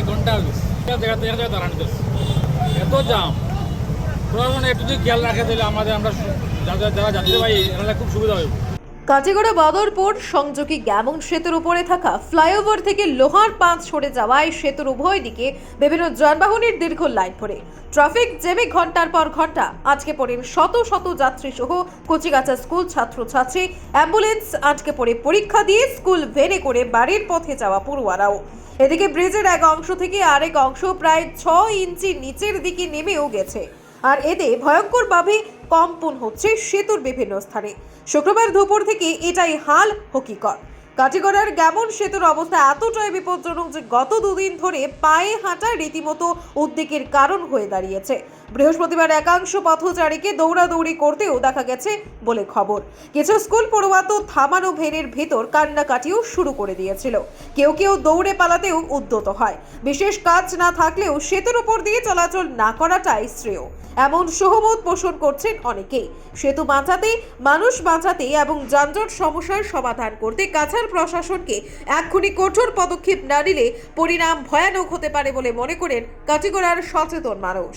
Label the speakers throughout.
Speaker 1: এক ঘণ্টা দাঁড়ানো এত জাম। প্রশাসন একটু যদি খেয়াল রাখে তাহলে আমাদের আমরা যারা যারা যাত্রীবাহী এনারা খুব সুবিধা হবে।
Speaker 2: কাজীগড়া বদরপুর, সংযোগী গ্যামন সেতুর উপরে থাকা ফ্লাইওভার থেকে লোহার পাঁচ সরে যাওয়ায় সেতুর উভয় দিকে বিভিন্ন যানবাহনের দীর্ঘ লাইন পড়ে। ট্রাফিক জ্যামে ঘণ্টার পর ঘণ্টা। আজকে পড়েন শত শত যাত্রী সহ কচিগাছা স্কুল ছাত্রছাত্রী। অ্যাম্বুলেন্স আজকে পড়ে, পরীক্ষা দিয়ে স্কুল ভেনে করে বাড়ির পথে যাওয়া পড়ুয়ারাও। এদিকে ব্রিজের এক অংশ থেকে আরেক অংশ প্রায় ছ ইঞ্চি নিচের দিকে নেমেও গেছে। আর এতে ভয়ঙ্করভাবে কম্পন হচ্ছে সেতুর বিভিন্ন স্থানে। শুক্রবার দুপুর থেকে এটাই হাল হকিকর কাটিগড়ার গ্যামন সেতুর অবস্থা এতটাই বিপজ্জনক যে গত দুদিন ধরে পায়ে হাঁটা রীতিমতো উদ্বেগের কারণ হয়ে দাঁড়িয়েছে। বৃহস্পতিবার একাংশ পথচারীকে দৌড়াদৌড়ি করতেও দেখা গেছে বলে খবর। কিছু স্কুল পড়ুয়া তো থামানো ভেনের ভেতর কান্নাকাটিও শুরু করে দিয়েছিল। কেউ কেউ দৌড়ে পালাতেও উদ্যত হয়। বিশেষ কাজ না থাকলেও সেতুর উপর দিয়ে চলাচল না করাটাই শ্রেয়। এমন সহমত পোষণ করছেন অনেকেই। সেতু বাঁচাতে, মানুষ বাঁচাতে এবং যানজট সমস্যার সমাধান করতে কাছাড় প্রশাসনকে এক্ষুনি কঠোর পদক্ষেপ না নিলে পরিণাম ভয়ানক হতে পারে বলে মনে করেন কাটিগড়ার সচেতন মানুষ।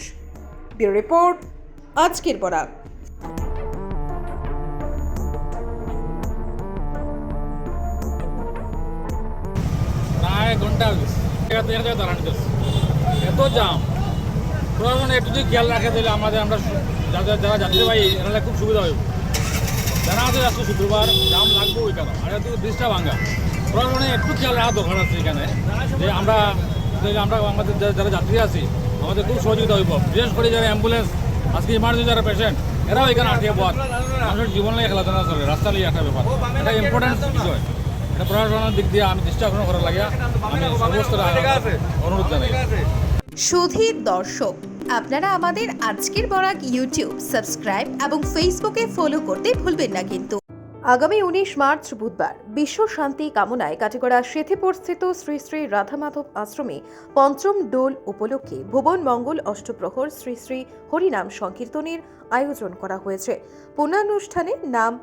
Speaker 2: ব্যুরো রিপোর্ট, আজকের বরাক
Speaker 1: ঘণ্টা এত জাম। প্রশাসন একটু যদি খেয়াল রাখে তাহলে আমাদের আমরা সু- যারা যাত্রীবাহী এনারা খুব সুবিধা হবে। যারা আছে আজকে শুক্রবার, জাম লাগবে ওই কারণ আর এদিকে ব্রিজটা ভাঙ্গা প্রশাসনে একটু খেয়াল রাখা দরকার আছে এখানে। যে আমরা আমরা আমাদের যারা যাত্রী আছি আমাদের খুব সহযোগিতা হইব। বিশেষ করে যারা অ্যাম্বুলেন্স আজকে ইমার্জেন্সি যারা পেশেন্ট এরাও এখানে আটকে পথ মানুষের জীবন নিয়ে খেলাধুলা চলে, রাস্তা নিয়ে একটা ব্যাপার। এটা ইম্পর্টেন্ট বিষয়? এটা প্রশাসনের দিক দিয়ে আমি চেষ্টা করব করার লাগে আমি সর্বস্তর অনুরোধ জানাই।
Speaker 2: সুধীর দর্শক, আপনারা আমাদের আজকের বরাক ইউটিউব সাবস্ক্রাইব এবং ফেসবুকে ফলো করতে ভুলবেন না কিন্তু। আগামী উনিশ মার্চ বুধবার বিশ্ব শান্তি কামনায় কাটিগড়া স্থিত শ্রী শ্রী রাধামাধব আশ্রমে পঞ্চম ডোল উপলক্ষে ভুবন মঙ্গল অষ্টপ্রহর শ্রী শ্রী হরিনাম সংকীর্তনের আয়োজন করা হয়েছে। পুণ্যানুষ্ঠানে নাম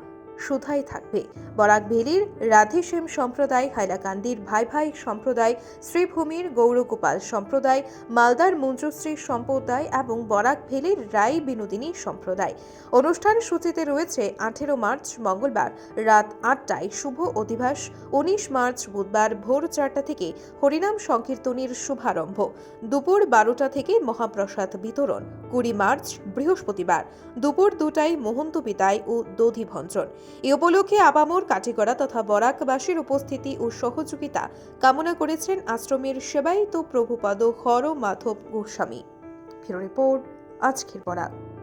Speaker 2: সুধাই থাকবে। বরাক ভেলির রাধেশ্যাম সম্প্রদায়, হাইলাকান্দির ভাই ভাই সম্প্রদায়, শ্রীভূমির গৌরগোপাল সম্প্রদায়, মালদার মঞ্জুশ্রী সম্প্রদায় এবং বরাক ভেলির রাই বিনোদিনী সম্প্রদায়। অনুষ্ঠান সূচিতে রয়েছে আঠেরো মার্চ মঙ্গলবার রাত আটটায় শুভ অধিবাস, উনিশ মার্চ বুধবার ভোর চারটা থেকে হরিনাম সংকীর্তনের শুভারম্ভ, দুপুর বারোটা থেকে মহাপ্রসাদ বিতরণ, কুড়ি মার্চ বৃহস্পতিবার, দুপুর দুটায় মহন্ত বিদায় ও দধি ভঞ্জন। এ উপলক্ষে আবামর কাঠিগড়া তথা বরাকবাসীর উপস্থিতি ও সহযোগিতা কামনা করেছেন আশ্রমের সেবায়িত প্রভুপাদ হর মাধব গোস্বামী রিপোর্ট, আজকের বরাক।